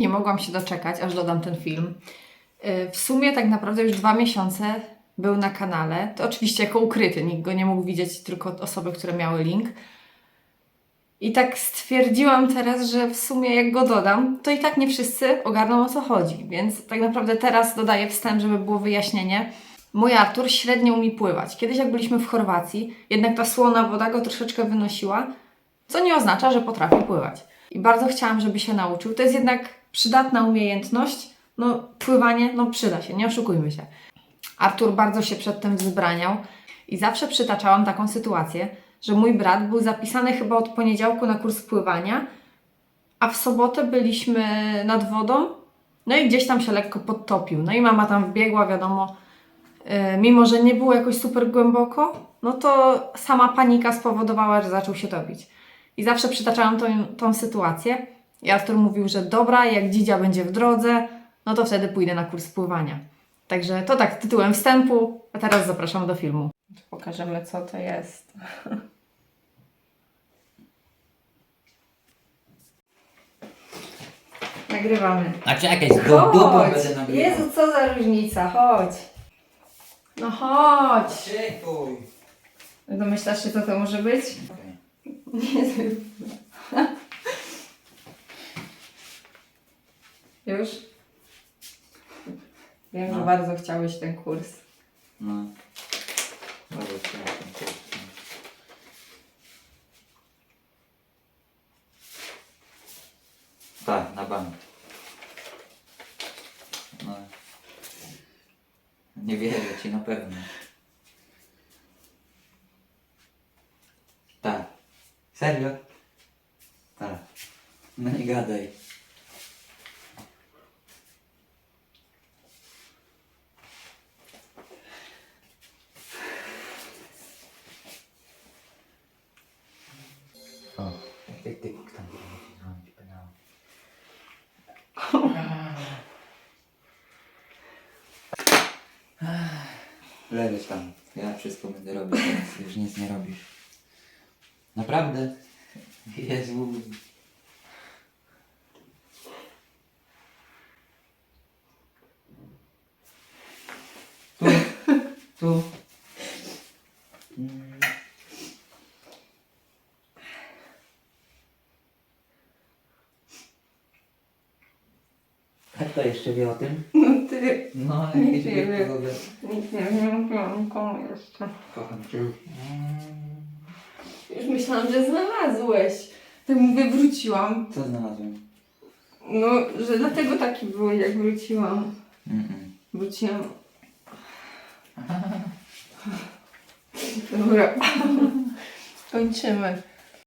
Nie mogłam się doczekać, aż dodam ten film. Yy, W sumie tak naprawdę już dwa miesiące był na kanale. To oczywiście jako ukryty, nikt go nie mógł widzieć, tylko osoby, które miały link. I tak stwierdziłam teraz, że w sumie jak go dodam, to i tak nie wszyscy ogarną o co chodzi. Więc tak naprawdę teraz dodaję wstęp, żeby było wyjaśnienie. Mój Artur średnio umie pływać. Kiedyś jak byliśmy w Chorwacji, jednak ta słona woda go troszeczkę wynosiła, co nie oznacza, że potrafi pływać. I bardzo chciałam, żeby się nauczył. To jest jednak przydatna umiejętność. No, pływanie, no przyda się, nie oszukujmy się. Artur bardzo się przed tym wzbraniał i zawsze przytaczałam taką sytuację, że mój brat był zapisany chyba od poniedziałku na kurs pływania, a w sobotę byliśmy nad wodą, no i gdzieś tam się lekko podtopił. No i mama tam wbiegła, wiadomo, yy, mimo że nie było jakoś super głęboko, no to sama panika spowodowała, że zaczął się topić. I zawsze przytaczałam tą, tą sytuację. I Artur mówił, że dobra, jak dzidzia będzie w drodze, no to wtedy pójdę na kurs pływania. Także to tak tytułem wstępu, a teraz zapraszam do filmu. Pokażemy, co to jest. Nagrywamy. A czekaj, z du- dupą Chodź! będę nagrywał. Jezu, co za różnica, chodź. No chodź. Szykuj. Domyślasz się, co to może być? Jezu. Już? Wiem, że No. bardzo chciałeś ten kurs. No. Bardzo przepraszam, kurczę. Tak, na bank. No. Nie wierzę ci na pewno. Tak. Serio? Tak. No nie gadaj. O, ty, ty, tam pedał. Leżysz tam. Ja wszystko będę robił, teraz już nic nie robisz. Naprawdę? Jezu. Tu, tu. Mm. Kto jeszcze wie o tym? No ty, No, Nie nie wiem, nie nikomu jeszcze. Kocham cię. Już myślałam, że znalazłeś. Tak mówię, wróciłam. Co znalazłem? No, że dlatego taki byłeś, jak wróciłam. Mm-mm. Wróciłam. Dobra. Kończymy.